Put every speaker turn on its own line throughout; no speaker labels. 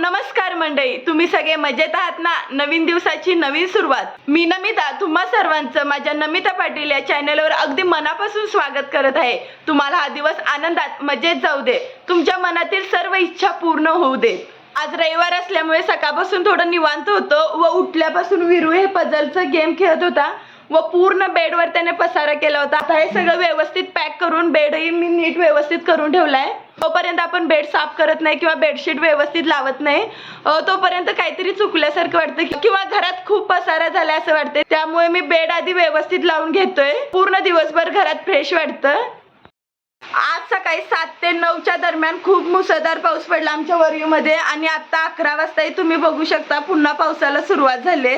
नमस्कार मंडळी तुम्ही सगळे मजेत आहात ना? नवीन दिवसाची नवीन सुरुवात. मी नमिता तुम्हा सर्वांचं माझ्या नमिता पाटील या चॅनलवर अगदी मनापासून स्वागत करत आहे. तुम्हाला हा दिवस आनंदात मजेत जाऊ दे. तुमच्या मनातील सर्व इच्छा पूर्ण होऊ दे. आज रविवार असल्यामुळे सकाळपासून थोडं निवांत होतं व उठल्यापासून विरू हे पझलचं गेम खेळत होता व पूर्ण बेडवर त्याने पसारा केला होता. आता हे सगळं व्यवस्थित पॅक करून बेडही मी नीट व्यवस्थित करून ठेवलाय. तोपर्यंत आपण बेड साफ करत नाही किंवा बेडशीट व्यवस्थित लावत नाही तोपर्यंत काहीतरी चुकल्यासारखं वाटतं किंवा घरात खूप पसारा झाला असं वाटतंय. त्यामुळे मी बेड आधी व्यवस्थित लावून घेतोय. पूर्ण दिवसभर घरात फ्रेश वाटतं. आज सकाळी सात ते नऊच्या दरम्यान खूप मुसळधार पाऊस पडला आमच्या वरवीमध्ये आणि आता अकरा वाजताही तुम्ही बघू शकता पुन्हा पावसाला सुरुवात झाली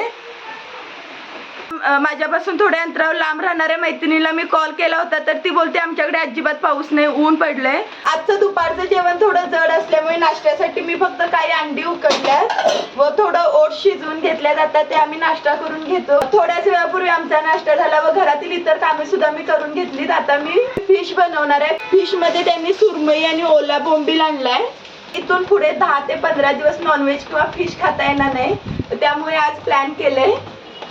माझ्यापासून थोड्या अंतरावर लांब राहणाऱ्या मैत्रिणीला मी कॉल केला होता तर ती बोलते आमच्याकडे अजिबात पाऊस नाही ऊन पडलंय. आजचं दुपारचं जेवण थोडं जड असल्यामुळे नाश्त्यासाठी मी फक्त काही अंडी उकडल्यात व थोडं ओट शिजवून घेतल्यात. आता ते आम्ही नाश्ता करून घेतो. थोड्याच वेळापूर्वी आमचा नाश्ता झाला व घरातील इतर कामे सुद्धा मी करून घेतलीत. आता मी फिश बनवणार आहे. फिशमध्ये त्यांनी सुरमई आणि ओला बोंबील आणलाय. इथून पुढे दहा ते पंधरा दिवस नॉनव्हेज किंवा फिश खाता येणार नाही. त्यामुळे आज प्लॅन केलंय.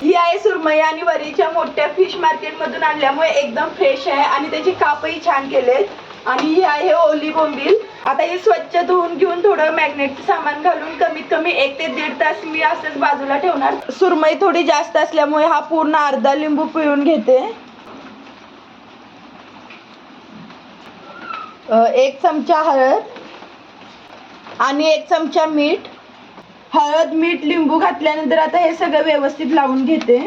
ही आहे सुरमई आणि वरीच्या मोठ्या फिश मार्केट मधून आणल्यामुळे एकदम फ्रेश आहे आणि त्याची कापही छान केलेत. आणि ही आहे ओली बोंबील. आता हे स्वच्छ धुवून घेऊन थोडं मॅग्नेटचं सामान घालून कमीत कमी एक ते दीड तास मी असंच बाजूला ठेवणार. सुरमई थोडी जास्त असल्यामुळे हा पूर्ण अर्धा लिंबू पिळून घेते. एक चमचा हळद आणि एक चमचा मीठ. हळद मीठ लिंबू घातल्यानंतर आता हे सगळं व्यवस्थित लावून घेते.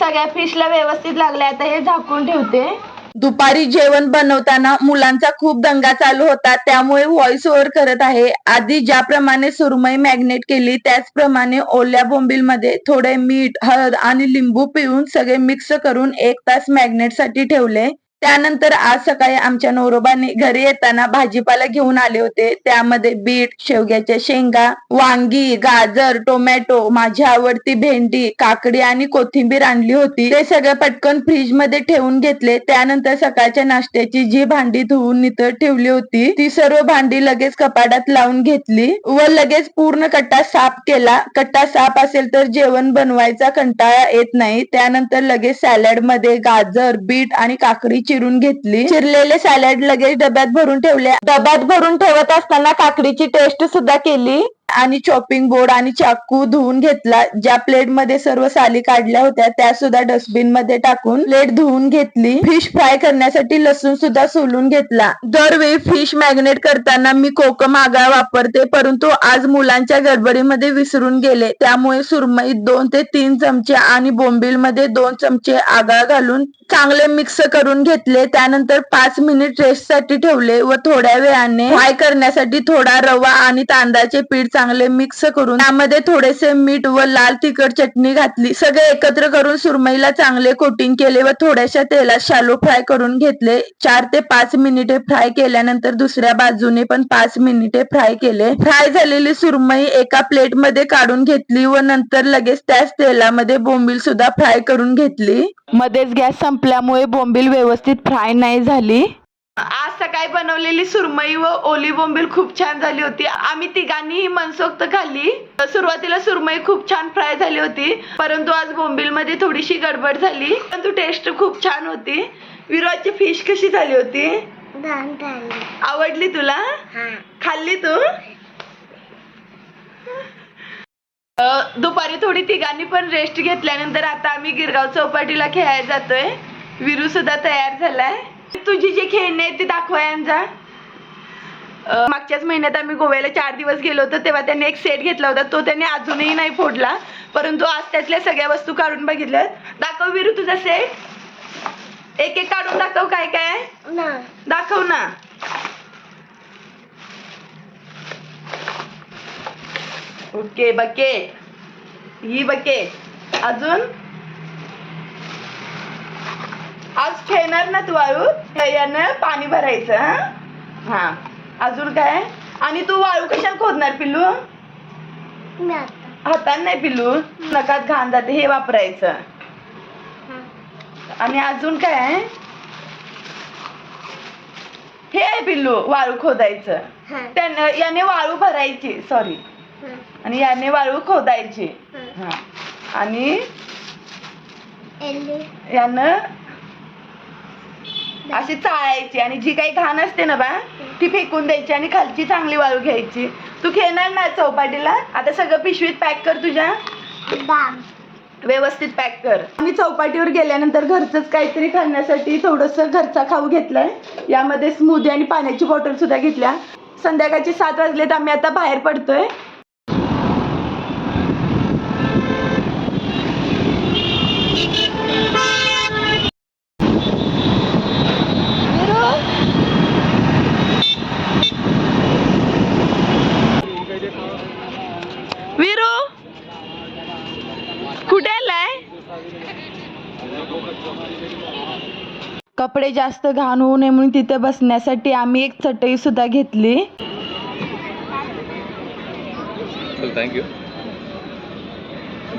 सगळ्या फिशला व्यवस्थित लागले आता हे झाकून ठेवते. दुपारी जेवण बनवताना मुलांचा खूप दंगा चालू होता त्यामुळे व्हॉइस ओव्हर करत आहे. आधी ज्याप्रमाणे सुरमई मॅग्नेट केली त्याचप्रमाणे ओल्या बोंबील मध्ये थोडे मीठ हळद आणि लिंबू पिळून सगळे मिक्स करून एक तास मॅग्नेटसाठी ठेवले. त्यानंतर आज सकाळी आमच्या नवरोबाने घरी येताना भाजीपाला घेऊन आले होते. त्यामध्ये बीट शेवग्याच्या शेंगा वांगी गाजर टोमॅटो माझी आवडती भेंडी काकडी आणि कोथिंबीर आणली होती. ते सगळं पटकन फ्रीजमध्ये ठेवून घेतले. त्यानंतर सकाळच्या नाश्त्याची जी भांडी धुवून नितळ ठेवली होती ती सर्व भांडी लगेच कपाटात लावून घेतली व लगेच पूर्ण कट्टा साफ केला. कट्टा साफ असेल तर जेवण बनवायचा कंटाळा येत नाही. त्यानंतर लगेच सॅलडमध्ये गाजर बीट आणि काकडी चिरून घेतली. चिरलेले सॅलड लगेच डब्यात भरून ठेवले. डब्यात भरून ठेवत असताना काकडीची टेस्ट सुद्धा केली. आणि चॉपिंग बोर्ड आणि चाकू धुवून घेतला. ज्या प्लेटमध्ये सर्व साली काढल्या होत्या त्या सुद्धा डस्टबिनमध्ये टाकून प्लेट धुवून घेतली. फिश फ्राय करण्यासाठी लसूण सुद्धा सोलून घेतला. दरवेळी फिश मॅग्नेट करताना मी कोकम आगळा वापरते परंतु आज मुलांच्या गडबडीमध्ये विसरून गेले. त्यामुळे सुरमईत दोन ते तीन चमचे आणि बोंबील मध्ये दोन चमचे आगळा घालून चांगले मिक्स करून घेतले. त्यानंतर पाच मिनिट रेस्टसाठी ठेवले व थोड्या वेळाने फ्राय करण्यासाठी थोडा रवा आणि तांदळाचे पीठ चांगले मिक्स करून त्यामध्ये थोडेसे मीठ व लाल तिखट चटणी घातली. सगळे एकत्र करून सुरमईला चांगले कोटिंग केले व थोड्याशा तेलात शालो फ्राय करून घेतले. चार ते पाच मिनिटे फ्राय केल्यानंतर दुसऱ्या बाजूने पण पाच मिनिटे फ्राय केले. फ्राय झालेली सुरमई एका प्लेटमध्ये काढून घेतली व नंतर लगेच त्याच तेलामध्ये बोंबील सुद्धा फ्राय करून घेतली. मध्येच गॅस संपल्यामुळे बोंबील व्यवस्थित फ्राय नाही झाली. आज सकाळी बनवलेली सुरमई व ओली बोंबील खूप छान झाली होती. आम्ही तिघांनीही मनसोक्त खाल्ली. सुरुवातीला सुरमई खूप छान फ्राय झाली होती परंतु आज बोंबील मध्ये थोडीशी गडबड झाली. परंतु टेस्ट खूप छान होती. विरोची फिश कशी झाली होती? आवडली तुला? खाल्ली तू? दुपारी थोडी तिघांनी पण रेस्ट घेतल्यानंतर आता आम्ही गिरगाव चौपाटीला खेळायला जातोय. विरू सुद्धा तयार झालाय. तुझी जी खेळणी आहे ती दाखवा यांचा मागच्याच महिन्यात आम्ही गोव्याला चार दिवस गेलो होतो तेव्हा त्याने एक सेट घेतला होता तो त्याने अजूनही नाही फोडला. परंतु आज त्यातल्या सगळ्या वस्तू काढून बघितल्यात दाखव विरू तुझा सेट एक एक काढून दाखव काय काय. दाखव ना. ओके बकेट ही बकेट अजून? आज खेळणार ना तू वाळू? यानं पाणी भरायचं हं? हा. अजून काय? आणि तू वाळू कशाने खोदणार पिल्लू? हाताने नाही पिल्लू. नकात घाण जाते हे वापरायचं.
हा.
आणि अजून काय? हे आहे पिल्लू वाळू खोदायचं.
हा.
त्यानं याने वाळू भरायची सॉरी आणि याने वाळू खोदायची. आणि यानं अशी चाळायची आणि जी काही घाण असते ना बा ती फेकून द्यायची आणि खालची चांगली वाळू घ्यायची. तू खेळणार ना चौपाटीला? आता सगळं पिशवीत पॅक कर तुझ्या. व्यवस्थित पॅक कर. मी चौपाटीवर गेल्यानंतर घरचंच काहीतरी खाण्यासाठी थोडंसं घरचा खाऊ घेतलाय. यामध्ये स्मूदी आणि पाण्याची बॉटल सुद्धा घेतल्या. संध्याकाळचे सात वाजलेत आम्ही आता बाहेर पडतोय वीरू कुठे आलाय कपडे जास्त घाण होऊ नये म्हणून तिथे बसण्यासाठी आम्ही एक चटई सुद्धा घेतली.
थँक्यू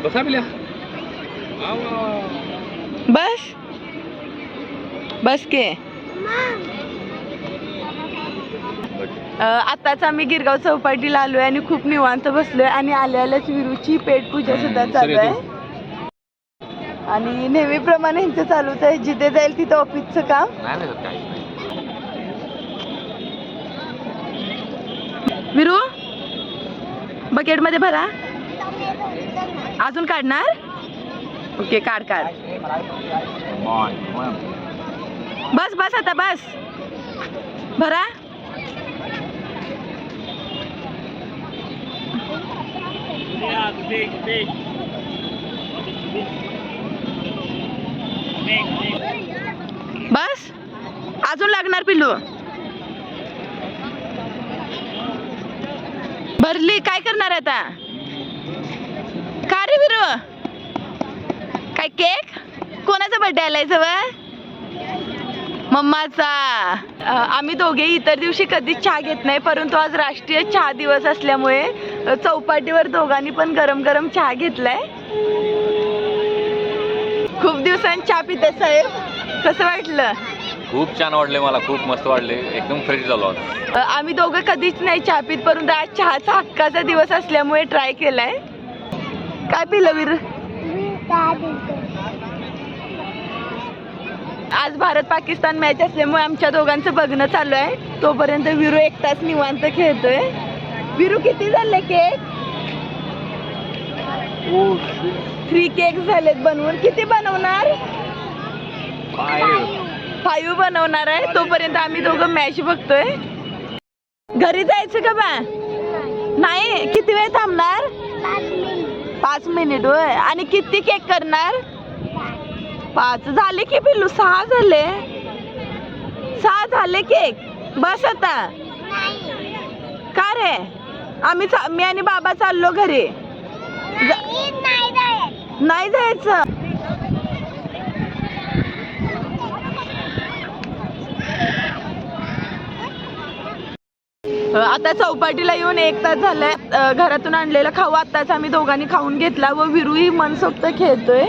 बसा
बस. बस के. आताच आम्ही गिरगाव चौपाटीला आलोय आणि खूप निवांत बसलोय आणि आल्या आल्याच विरूची पेट पूजा सुद्धा चालू आहे. आणि नेहमीप्रमाणे ह्यांचं चालूच आहे जिथे जाईल तिथं ऑफिसचं काम.
नाही नाही काही
विरू? बकेटमध्ये भरा. अजून काढणार? ओके काढ काढ. बस बस आता बस. भरा. बस. अजून लागणार पिल्लू. भरली काय करणार आता? का रे विरू? काय केक? कोणाचा बर्थडे आलाय जवळ? मम्माचा. आम्ही दोघे इतर दिवशी कधीच चहा घेत नाही परंतु आज राष्ट्रीय चहा दिवस असल्यामुळे चौपाटीवर दोघांनी पण गरम गरम चहा घेतलाय. खूप दिवसांनी चहा पिते साहेब कसं वाटलं?
खूप छान वाटले मला खूप मस्त वाटले. एकदम फ्रेश झालो आज.
अ, आम्ही दोघं कधीच नाही चहा पित परंतु आज चहाचा हक्काचा दिवस असल्यामुळे ट्राय केलाय. काय पिलं वीर? आज भारत पाकिस्तान मॅच असल्यामुळे आमच्या दोघांचं बघणं चालू आहे. तोपर्यंत विरू एक तास निवांत खेळतोय. विरू किती झाले केक? थ्री केक झालेत बनवून. किती बनवणार? फाईव्ह बनवणार आहे. तोपर्यंत आम्ही दोघं मॅच बघतोय. घरी जायचं का बा? नाही. किती वेळ थांबणार?
पाच मिनिट.
पाच मिनिट होय. आणि किती केक करणार? पाच. झाले की पिल्लू? सहा झाले. सहा झाले केक. बस आता. का रे? आम्ही चा- मी आणि बाबा चाललो घरी. जा-
नाही जायचं.
आता चौपाटीला येऊन एक तास झालाय. घरातून आणलेला खाऊ आताच आम्ही दोघांनी खाऊन घेतला व विरूही मनसोक्त खेळतोय.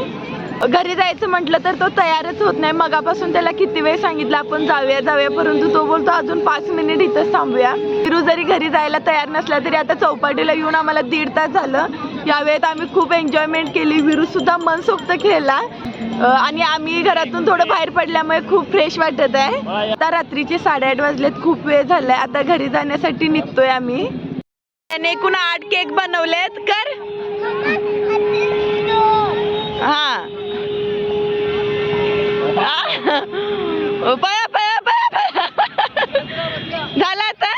घरी जायचं म्हटलं तर तो तयारच होत नाही. मगापासून त्याला किती वेळ सांगितलं आपण जाऊया जाऊया परंतु तो बोलतो अजून पाच मिनिट इथंच थांबूया. विरू जरी घरी जायला तयार नसला तरी आता चौपाटीला येऊन आम्हाला दीड तास झालं. या वेळेत आम्ही खूप एन्जॉयमेंट केली. विरू सुद्धा मनसोक्त खेळला. आणि आम्ही घरातून थोडं बाहेर पडल्यामुळे खूप फ्रेश वाटत आहे. आता रात्रीचे साडेआठ वाजलेत. खूप वेळ झालाय. आता घरी जाण्यासाठी निघतोय आम्ही. त्याने एकूण आठ केक बनवलेत. कर. हा. पळा पळा पळा झाला आता?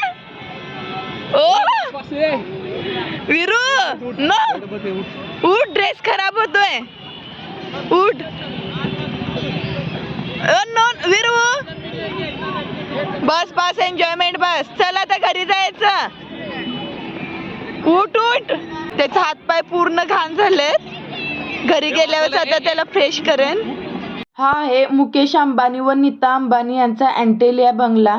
ओ! विरू नो. उठ ड्रेस खराब होतोय. उठ. नो विरू. बस बस एन्जॉयमेंट बस. चल आता घरी जायचं. उठ उठ. त्याचे हातपाय पूर्ण घाण झालेत. घरी गेल्यावर आता त्याला फ्रेश करेन. हा आहे मुकेश अंबानी व नीता अंबानी यांचा अँटेलिया बंगला.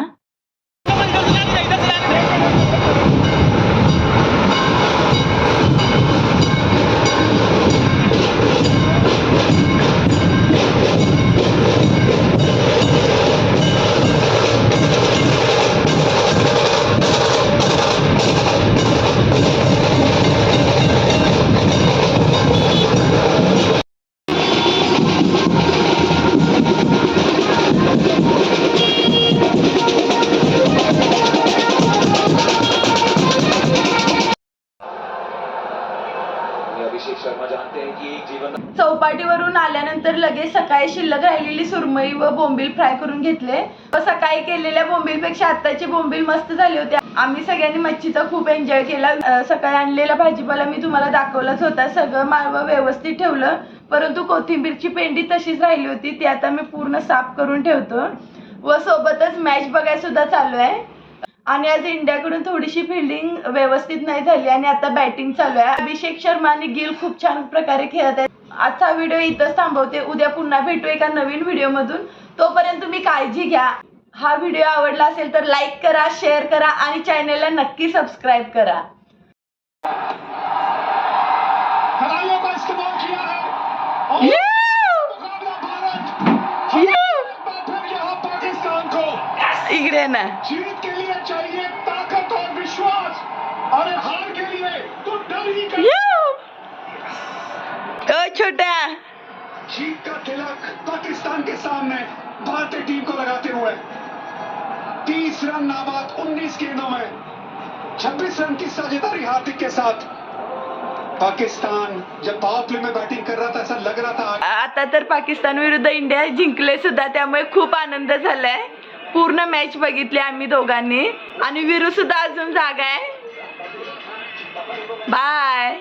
चौपाटीवरून आल्यानंतर लगेच सकाळी शिल्लक राहिलेली सुरमई व बोंबील फ्राय करून घेतले. व सकाळी केलेल्या बोंबीलपेक्षा आत्ताची बोंबील मस्त झाली होती. आम्ही सगळ्यांनी मच्छीचा खूप एन्जॉय केला. सकाळी आणलेला भाजीपाला मी तुम्हाला दाखवलाच होता. सगळं माळवं व्यवस्थित ठेवलं. परंतु कोथिंबीरची पेंडी तशीच राहिली होती. ती आता मी पूर्ण साफ करून ठेवतो. व सोबतच मॅच बघायला सुद्धा चालू आहे. आणि आज इंडियाकडून थोडीशी फिल्डिंग व्यवस्थित नाही झाली आणि आता बॅटिंग चालू आहे. अभिषेक शर्मा आणि गिल खूप छान प्रकारे खेळत आहेत. आजचा व्हिडिओ इथंच थांबवते. उद्या पुन्हा भेटू एका नवीन व्हिडिओमधून तोपर्यंत तुम्ही काळजी घ्या. हा व्हिडिओ आवडला असेल तर लाईक करा शेअर करा आणि चॅनलला नक्की सबस्क्राईब करा. इकडे ना.
जीत के लिए चाहिए ताकत और विश्वास। और हार के लिए तो डर ही
छोट्या.
जीत का तिलक पाकिस्तान के सामने भारतीय टीम को लगाते हुए तीस रन नाबाद 19 गेंदों में 26 रन की साझेदारी हार्दिक के साथ पाकिस्तान जब पावर प्ले में बैटिंग कर रहा था ऐसा लग रहा था
आता तर पाकिस्तान विरुद्ध इंडिया जिंकले सुद्धा त्यामुळे खूप आनंद झालाय. पूर्ण मॅच बघितली आम्ही दोघांनी. आणि विरू सुद्धा अजून जागा आहे. बाय